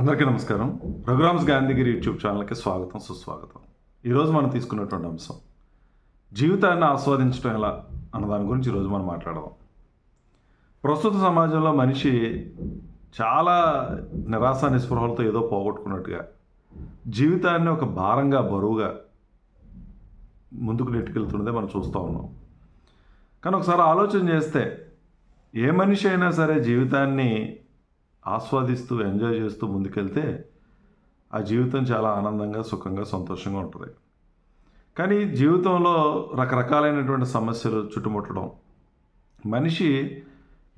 అందరికీ నమస్కారం. రఘురామ్స్ గాంధీగిరి యూట్యూబ్ ఛానల్కి స్వాగతం సుస్వాగతం. ఈరోజు మనం తీసుకున్నటువంటి అంశం జీవితాన్ని ఆస్వాదించడం ఎలా అన్న దాని గురించి ఈరోజు మనం మాట్లాడదాం. ప్రస్తుత సమాజంలో మనిషి చాలా నిరాశ నిస్పృహలతో ఏదో పోగొట్టుకున్నట్టుగా జీవితాన్ని ఒక భారంగా బరువుగా ముందుకు నెట్టుకెళ్తున్నదే మనం చూస్తూ ఉన్నాం. కానీ ఒకసారి ఆలోచన చేస్తే ఏ మనిషి అయినా సరే జీవితాన్ని ఆస్వాదిస్తూ ఎంజాయ్ చేస్తూ ముందుకెళ్తే ఆ జీవితం చాలా ఆనందంగా సుఖంగా సంతోషంగా ఉంటుంది. కానీ జీవితంలో రకరకాలైనటువంటి సమస్యలు చుట్టుముట్టడం మనిషి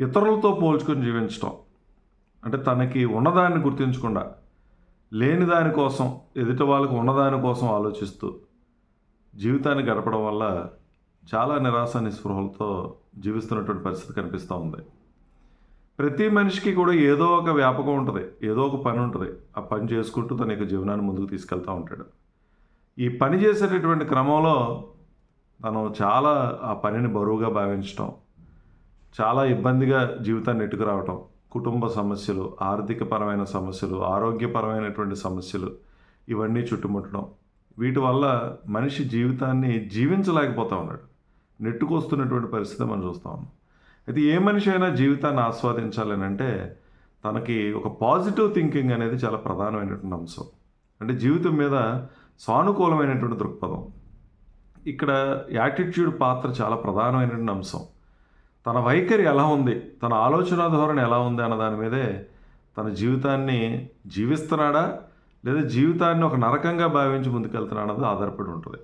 ఇతరులతో పోల్చుకొని జీవించడం అంటే తనకి ఉన్నదాన్ని గుర్తించకుండా లేని దానికోసం ఎదుటి వాళ్ళకి ఉన్నదాని కోసం ఆలోచిస్తూ జీవితాన్ని గడపడం వల్ల చాలా నిరాశ నిస్పృహలతో జీవిస్తున్నటువంటి పరిస్థితి కనిపిస్తూ ఉంది. ప్రతి మనిషికి కూడా ఏదో ఒక వ్యాపకం ఉంటుంది. ఏదో ఒక పని ఉంటుంది. ఆ పని చేసుకుంటూ తన యొక్క జీవనాన్ని ముందుకు తీసుకెళ్తూ ఉంటాడు. ఈ పని చేసేటటువంటి క్రమంలో తను చాలా ఆ పనిని బరువుగా భావించటం చాలా ఇబ్బందిగా జీవితాన్ని ఎట్టుకురావటం కుటుంబ సమస్యలు ఆర్థికపరమైన సమస్యలు ఆరోగ్యపరమైనటువంటి సమస్యలు ఇవన్నీ చుట్టుముట్టడం. వీటి వల్ల మనిషి జీవితాన్ని జీవించలేకపోతూ ఉన్నాడు. నెట్టుకొస్తున్నటువంటి పరిస్థితి మనం చూస్తూ ఉన్నాం. అయితే ఏ మనిషి అయినా జీవితాన్ని ఆస్వాదించాలని అంటే తనకి ఒక పాజిటివ్ థింకింగ్ అనేది చాలా ప్రధానమైనటువంటి అంశం. అంటే జీవితం మీద సానుకూలమైనటువంటి దృక్పథం. ఇక్కడ యాటిట్యూడ్ పాత్ర చాలా ప్రధానమైనటువంటి అంశం. తన వైఖరి ఎలా ఉంది? తన ఆలోచన ధోరణి ఎలా ఉంది అన్న దాని మీదే తన జీవితాన్ని జీవిస్తున్నాడా? లేదా జీవితాన్ని ఒక నరకంగా భావించి ముందుకెళ్తున్నాడన్నది ఆధారపడి ఉంటుంది.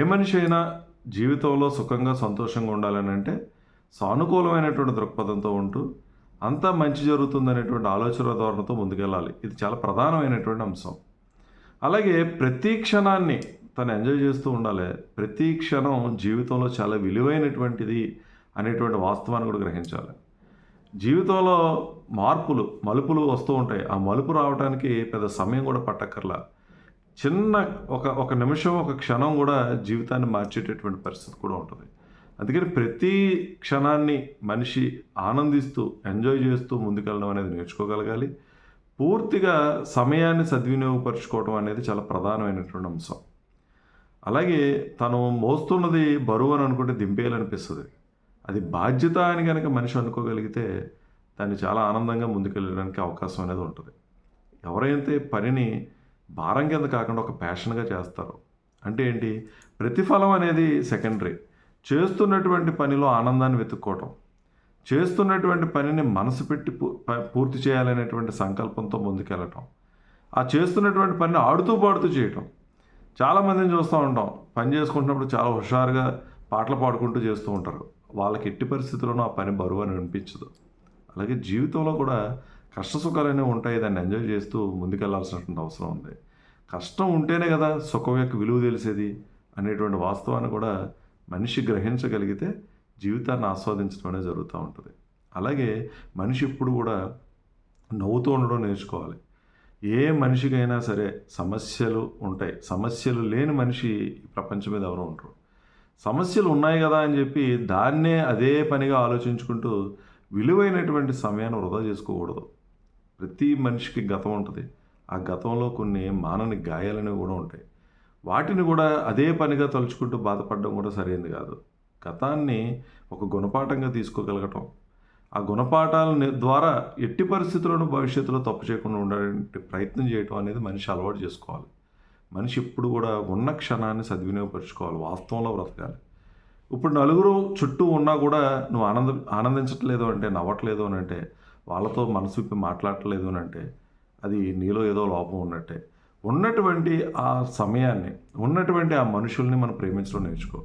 ఏ మనిషి అయినా జీవితంలో సుఖంగా సంతోషంగా ఉండాలని అంటే సానుకూలమైనటువంటి దృక్పథంతో ఉంటూ అంతా మంచి జరుగుతుందనేటువంటి ఆలోచన ధోరణితో ముందుకెళ్ళాలి. ఇది చాలా ప్రధానమైనటువంటి అంశం. అలాగే ప్రతి క్షణాన్ని తను ఎంజాయ్ చేస్తూ ఉండాలి. ప్రతి క్షణం జీవితంలో చాలా విలువైనటువంటిది అనేటువంటి వాస్తవాన్ని కూడా గ్రహించాలి. జీవితంలో మార్పులు మలుపులు వస్తూ ఉంటాయి. ఆ మలుపు రావడానికి పెద్ద సమయం కూడా పట్టక్కర్లా. చిన్న ఒక ఒక నిమిషం ఒక క్షణం కూడా జీవితాన్ని మార్చేటటువంటి పరిస్థితి కూడా ఉంటుంది. అందుకని ప్రతి క్షణాన్ని మనిషి ఆనందిస్తూ ఎంజాయ్ చేస్తూ ముందుకెళ్ళడం అనేది నేర్చుకోగలగాలి. పూర్తిగా సమయాన్ని సద్వినియోగపరచుకోవడం అనేది చాలా ప్రధానమైనటువంటి అంశం. అలాగే తను మోస్తున్నది బరువు అని అనుకుంటే దింపేయాలనిపిస్తుంది. అది బాధ్యత అని కనుక మనిషి అనుకోగలిగితే దాన్ని చాలా ఆనందంగా ముందుకెళ్ళడానికి అవకాశం అనేది ఉంటుంది. ఎవరైతే పనిని భారం కింద కాకుండా ఒక ప్యాషన్గా చేస్తారో అంటే ఏంటి? ప్రతిఫలం అనేది సెకండరీ చేస్తున్నటువంటి పనిలో ఆనందాన్ని వెతుక్కోవటం చేస్తున్నటువంటి పనిని మనసు పెట్టి పూ- ప- పూర్తి చేయాలనేటువంటి సంకల్పంతో ముందుకెళ్ళటం ఆ చేస్తున్నటువంటి పనిని ఆడుతూ పాడుతూ చేయటం. చాలామందిని చూస్తూ ఉంటాం. పని చేసుకుంటున్నప్పుడు చాలా హుషారుగా పాటలు పాడుకుంటూ చేస్తూ ఉంటారు. వాళ్ళకి ఎట్టి పరిస్థితుల్లోనూ ఆ పని బరువు అని అనిపించదు. అలాగే జీవితంలో కూడా కష్ట సుఖాలనే ఉంటాయి. దాన్ని ఎంజాయ్ చేస్తూ ముందుకెళ్ళాల్సినటువంటి అవసరం ఉంది. కష్టం ఉంటేనే కదా సుఖం యొక్క విలువ తెలిసేది అనేటువంటి వాస్తవాన్ని కూడా మనిషి గ్రహించగలిగితే జీవితాన్ని ఆస్వాదించడం అనేది జరుగుతూ ఉంటుంది. అలాగే మనిషి ఎప్పుడు కూడా నవ్వుతూ ఉండడం నేర్చుకోవాలి. ఏ మనిషికైనా సరే సమస్యలు ఉంటాయి. సమస్యలు లేని మనిషి ప్రపంచం మీద ఎవరు ఉంటారు సమస్యలు ఉన్నాయి కదా అని చెప్పి దాన్నే అదే పనిగా ఆలోచించుకుంటూ విలువైనటువంటి సమయాన్ని వృధా చేసుకోకూడదు. ప్రతి మనిషికి గతం ఉంటుంది. ఆ గతంలో కొన్ని మానని గాయాలనేవి కూడా ఉంటాయి. వాటిని కూడా అదే పనిగా తలుచుకుంటూ బాధపడడం కూడా సరైనది కాదు. గతాన్ని ఒక గుణపాఠంగా తీసుకోగలగటం. ఆ గుణపాఠాల ద్వారా ఎట్టి పరిస్థితుల్లోనూ భవిష్యత్తులో తప్పు చేయకుండా ఉండడానికి ప్రయత్నం చేయటం అనేది మనిషి అలవాటు చేసుకోవాలి. మనిషి ఇప్పుడు కూడా ఉన్న క్షణాన్ని సద్వినియోగపరచుకోవాలి. వాస్తవంలో బ్రతకాలి. ఇప్పుడు నలుగురు చుట్టూ ఉన్నా కూడా నువ్వు ఆనంద ఆనందించట్లేదు అంటే నవ్వట్లేదు అని అంటే వాళ్ళతో మనసు విప్పి మాట్లాడట్లేదు అని అంటే అది నీలో ఏదో లోపం ఉన్నట్టే. ఉన్నటువంటి ఆ సమయాన్ని ఉన్నటువంటి ఆ మనుషుల్ని మనం ప్రేమించడం నేర్చుకో.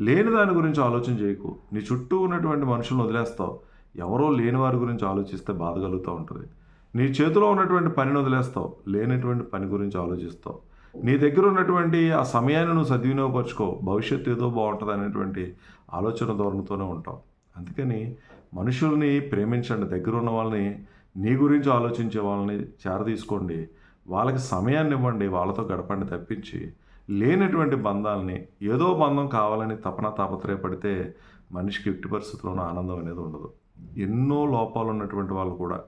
లేని దాని గురించి ఆలోచన చేయకు. నీ చుట్టూ ఉన్నటువంటి మనుషులను వదిలేస్తావు. ఎవరో లేని వారి గురించి ఆలోచిస్తే బాధ కలుగుతూ ఉంటుంది. నీ చేతిలో ఉన్నటువంటి పనిని వదిలేస్తావు. లేనటువంటి పని గురించి ఆలోచిస్తావు. నీ దగ్గర ఉన్నటువంటి ఆ సమయాన్ని నువ్వు సద్వినియోగపరచుకో. భవిష్యత్తు ఏదో బాగుంటుంది అనేటువంటి ఆలోచన ధోరణితోనే ఉంటావు. అందుకని మనుషుల్ని ప్రేమించండి. దగ్గర ఉన్న వాళ్ళని నీ గురించి ఆలోచించే వాళ్ళని చేరదీసుకోండి. వాళ్ళకి సమయాన్ని ఇవ్వండి వాళ్ళతో గడపండి తప్పించి లేనటువంటి బంధాలని ఏదో బంధం కావాలని తపన తాపత్రయపడితే మనిషికి ఎట్టి పరిస్థితుల్లోనూ ఆనందం అనేది ఉండదు. ఎన్నో లోపాలు ఉన్నటువంటి వాళ్ళు కూడా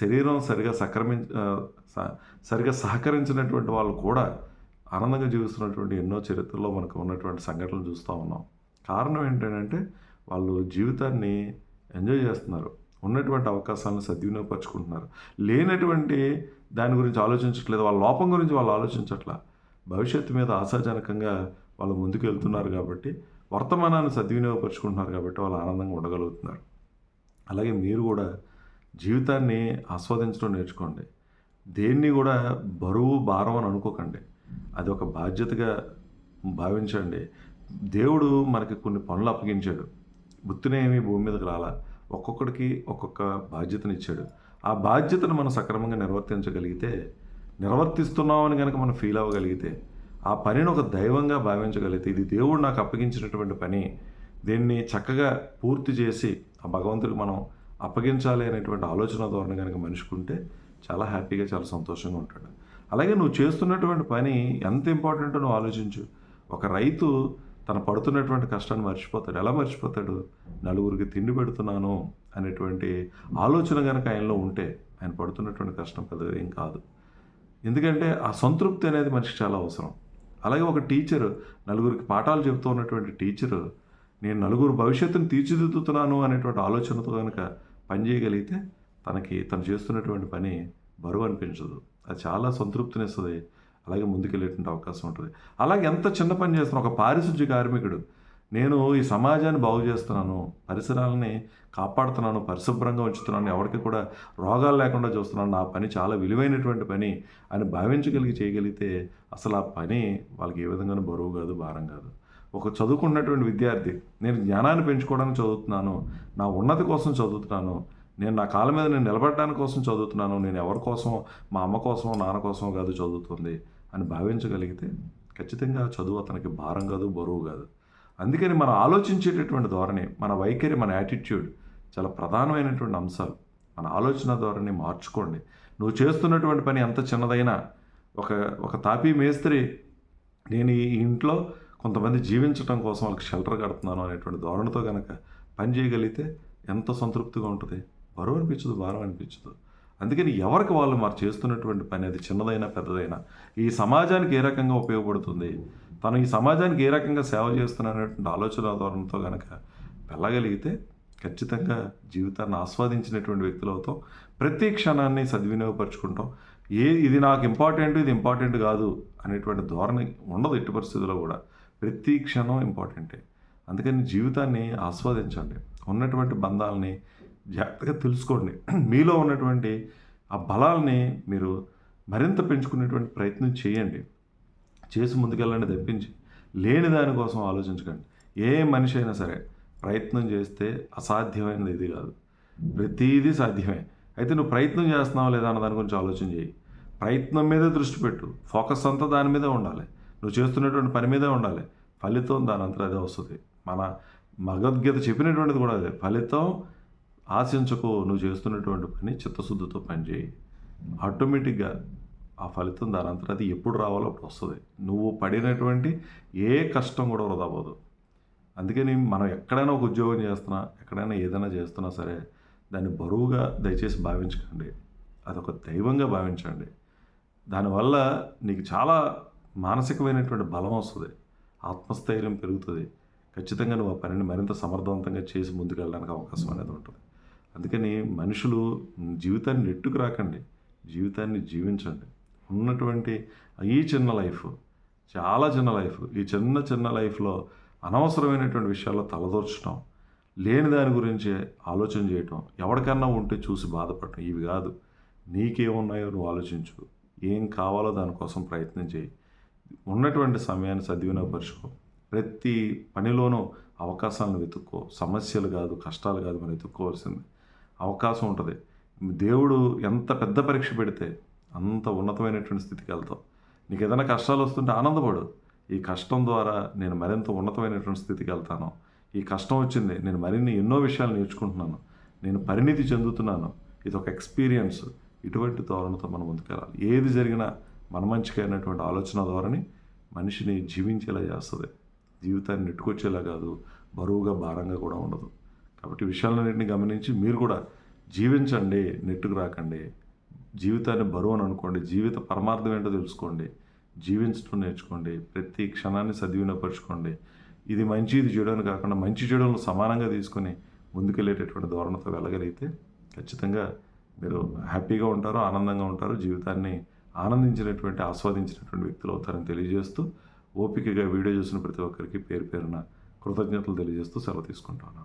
శరీరం సరిగా సక్రమి సరిగా సహకరించినటువంటి వాళ్ళు కూడా ఆనందంగా జీవిస్తున్నటువంటి ఎన్నో చరిత్రలో మనకు ఉన్నటువంటి సంఘటనలు చూస్తూ ఉన్నాం. కారణం ఏంటంటే వాళ్ళు జీవితాన్ని ఎంజాయ్ చేస్తున్నారు. ఉన్నటువంటి అవకాశాలను సద్వినియోగపరుచుకుంటున్నారు. లేనటువంటి దాని గురించి ఆలోచించట్లేదు వాళ్ళ లోపం గురించి వాళ్ళు ఆలోచించట్లా. భవిష్యత్తు మీద ఆశాజనకంగా వాళ్ళు ముందుకు వెళ్తున్నారు కాబట్టి వర్తమానాన్ని సద్వినియోగపరుచుకుంటున్నారు కాబట్టి వాళ్ళు ఆనందంగా ఉండగలుగుతున్నారు. అలాగే మీరు కూడా జీవితాన్ని ఆస్వాదించడం నేర్చుకోండి. దేన్ని కూడా బరువు భారం అని అనుకోకండి. అది ఒక బాధ్యతగా భావించండి. దేవుడు మనకి కొన్ని పనులు అప్పగించాడు. బుత్తినేమి భూమి మీదకి రాలా. ఒక్కొక్కడికి ఒక్కొక్క బాధ్యతనిచ్చాడు. ఆ బాధ్యతను మనం సక్రమంగా నిర్వర్తించగలిగితే నిర్వర్తిస్తున్నామని కనుక మనం ఫీల్ అవ్వగలిగితే ఆ పనిని ఒక దైవంగా భావించగలిగితే ఇది దేవుడు నాకు అప్పగించినటువంటి పని దీన్ని చక్కగా పూర్తి చేసి ఆ భగవంతుడికి మనం అప్పగించాలి అనేటువంటి ఆలోచన ధోరణి కనుక మనిషికి ఉంటే చాలా హ్యాపీగా చాలా సంతోషంగా ఉంటాడు. అలాగే నువ్వు చేస్తున్నటువంటి పని ఎంత ఇంపార్టెంటో నువ్వు ఆలోచించు. ఒక రైతు తన పడుతున్నటువంటి కష్టాన్ని మర్చిపోతాడు. ఎలా మర్చిపోతాడు? నలుగురికి తిండి పెడుతున్నాను అనేటువంటి ఆలోచన కనుక ఆయనలో ఉంటే ఆయన పడుతున్నటువంటి కష్టం పెద్దగా ఏం కాదు. ఎందుకంటే ఆ సంతృప్తి అనేది మనిషికి చాలా అవసరం. అలాగే ఒక టీచర్ నలుగురికి పాఠాలు చెబుతూ ఉన్నటువంటి టీచరు నేను నలుగురు భవిష్యత్తును తీర్చిదిద్దుతున్నాను అనేటువంటి ఆలోచనతో కనుక పనిచేయగలిగితే తనకి తను చేస్తున్నటువంటి పని బరువు అనిపించదు. అది చాలా సంతృప్తినిస్తుంది. అలాగే ముందుకెళ్ళేటువంటి అవకాశం ఉంటుంది. అలాగే ఎంత చిన్న పని చేస్తున్నా ఒక పారిశుద్ధ్య కార్మికుడు నేను ఈ సమాజాన్ని బాగు చేస్తున్నాను పరిసరాలని కాపాడుతున్నాను పరిశుభ్రంగా ఉంచుతున్నాను ఎవరికి కూడా రోగాలు లేకుండా చూస్తున్నాను నా పని చాలా విలువైనటువంటి పని అని భావించగలిగి చేయగలిగితే అసలు ఆ పని వాళ్ళకి ఏ విధంగానూ బరువు కాదు భారం కాదు. ఒక చదువుకున్నటువంటి విద్యార్థి నేను జ్ఞానాన్ని పెంచుకోవడానికి చదువుతున్నాను నా ఉన్నతి కోసం చదువుతున్నాను నేను నా కాళ్ళ మీద నేను నిలబడడానికి కోసం చదువుతున్నాను నేను ఎవరి కోసం మా అమ్మ కోసం నాన్న కోసం కాదు చదువుతుంది. అని భావించగలిగితే ఖచ్చితంగా చదువు అతనికి భారం కాదు బరువు కాదు. అందుకని మనం ఆలోచించేటటువంటి ధోరణి మన వైఖరి మన యాటిట్యూడ్ చాలా ప్రధానమైనటువంటి అంశాలు. మన ఆలోచన ధోరణి మార్చుకోండి. నువ్వు చేస్తున్నటువంటి పని ఎంత చిన్నదైనా ఒక ఒక తాపీ మేస్త్రి నేను ఈ ఇంట్లో కొంతమంది జీవించడం కోసం వాళ్ళకి షెల్టర్ కడుతున్నాను అనేటువంటి ధోరణితో కనుక పని చేయగలిగితే ఎంత సంతృప్తిగా ఉంటుంది? బరువు అనిపించదు భారం అనిపించదు. అందుకని ఎవరికి వాళ్ళు మరి చేస్తున్నటువంటి పని అది చిన్నదైనా పెద్దదైనా? ఈ సమాజానికి ఏ రకంగా ఉపయోగపడుతుంది? తను ఈ సమాజానికి ఏ రకంగా సేవ చేస్తున్నటువంటి ఆలోచన ధోరణితో కనుక వెళ్ళగలిగితే ఖచ్చితంగా జీవితాన్ని ఆస్వాదించినటువంటి వ్యక్తులు అవుతాం. ప్రతి క్షణాన్ని సద్వినియోగపరుచుకుంటాం. ఏ ఇది నాకు ఇంపార్టెంట్ ఇది ఇంపార్టెంట్ కాదు అనేటువంటి ధోరణి ఉండదు ఎట్టి పరిస్థితుల్లో కూడా. ప్రతి క్షణం ఇంపార్టెంటే. అందుకని జీవితాన్ని ఆస్వాదించండి. ఉన్నటువంటి బంధాలని జాగ్రత్తగా తెలుసుకోండి. మీలో ఉన్నటువంటి ఆ బలాల్ని మీరు మరింత పెంచుకునేటువంటి ప్రయత్నం చేయండి. చేసి ముందుకెళ్ళండి తప్పించి. లేని దానికోసం ఆలోచించకండి. ఏ మనిషి అయినా సరే ప్రయత్నం చేస్తే అసాధ్యమైనది ఇది కాదు. ప్రతిదీ సాధ్యమే. అయితే నువ్వు ప్రయత్నం చేస్తున్నావా లేదా అన్న దాని గురించి ఆలోచన చేయి. ప్రయత్నం మీదే దృష్టి పెట్టు. ఫోకస్ అంతా దాని మీదే ఉండాలి. నువ్వు చేస్తున్నటువంటి పని మీదే ఉండాలి. ఫలితం దాని అంతా అదే వస్తుంది. మన భగవద్గీత చెప్పినటువంటిది కూడా అదే. ఫలితం ఆశించకు నువ్వు చేస్తున్నటువంటి పని చిత్తశుద్ధితో పనిచేయి. ఆటోమేటిక్గా ఆ ఫలితం దాని అంతా అది ఎప్పుడు రావాలో అప్పుడు వస్తుంది. నువ్వు పడినటువంటి ఏ కష్టం కూడా వృధా పోదు అందుకని మనం ఎక్కడైనా ఒక ఉద్యోగం చేస్తున్నా ఎక్కడైనా ఏదైనా చేస్తున్నా సరే దాన్ని బరువుగా దయచేసి భావించకండి. అదొక దైవంగా భావించండి. దానివల్ల నీకు చాలా మానసికమైనటువంటి బలం వస్తుంది. ఆత్మస్థైర్యం పెరుగుతుంది. ఖచ్చితంగా నువ్వు ఆ పనిని మరింత సమర్థవంతంగా చేసి ముందుకు వెళ్ళడానికి అవకాశం అనేది ఉంటుంది. అందుకని మనుషులు జీవితాన్ని నెట్టుకు రాకండి జీవితాన్ని జీవించండి. ఉన్నటువంటి ఈ చిన్న లైఫ్ చాలా చిన్న లైఫ్ ఈ చిన్న చిన్న లైఫ్లో అనవసరమైనటువంటి విషయాల్లో తలదోర్చడం లేని దాని గురించి ఆలోచన చేయటం ఎవరికన్నా ఉంటే చూసి బాధపడటం ఇవి కాదు. నీకేమున్నాయో నువ్వు ఆలోచించు. ఏం కావాలో దానికోసం ప్రయత్నం చేయి. ఉన్నటువంటి సమయాన్ని సద్వినియోగపరుచుకో ప్రతి పనిలోనూ అవకాశాలను వెతుక్కో. సమస్యలు కాదు కష్టాలు కాదు మనం వెతుక్కోవాల్సింది. అవకాశం ఉంటుంది. దేవుడు ఎంత పెద్ద పరీక్ష పెడితే అంత ఉన్నతమైనటువంటి స్థితికి వెళ్తావు. నీకు ఏదైనా కష్టాలు వస్తుంటే ఆనందపడు. ఈ కష్టం ద్వారా నేను మరింత ఉన్నతమైనటువంటి స్థితికి వెళ్తాను. ఈ కష్టం వచ్చింది నేను మరిన్ని ఎన్నో విషయాలు నేర్చుకుంటున్నాను. నేను పరిణితి చెందుతున్నాను. ఇది ఒక ఎక్స్పీరియన్స్. ఇటువంటి ధోరణితో మనం ముందుకెళ్ళాలి. ఏది జరిగినా మన మంచికైనటువంటి అయినటువంటి ఆలోచన ధోరణి మనిషిని జీవించేలా చేస్తుంది. జీవితాన్ని నెట్టుకొచ్చేలా కాదు బరువుగా భారంగా కూడా ఉండదు. కాబట్టి విషయాలన్నింటినీ గమనించి మీరు కూడా జీవించండి నెట్టుకు రాకండి. జీవితాన్ని బరువు అని అనుకోండి జీవిత పరమార్థం ఏంటో తెలుసుకోండి. జీవించడం నేర్చుకోండి ప్రతి క్షణాన్ని సద్వినియోగపరచుకోండి. ఇది మంచి ఇది చేయడానికి కాకుండా మంచి చేయడంలో సమానంగా తీసుకొని ముందుకెళ్ళేటటువంటి ధోరణితో వెళ్ళగలిగితే ఖచ్చితంగా మీరు హ్యాపీగా ఉంటారు ఆనందంగా ఉంటారు జీవితాన్ని ఆనందించినటువంటి ఆస్వాదించినటువంటి వ్యక్తులు అవుతారని తెలియజేస్తూ ఓపికగా వీడియో చూసిన ప్రతి ఒక్కరికి పేరు పేరున కృతజ్ఞతలు తెలియజేస్తూ సెలవు తీసుకుంటున్నాను.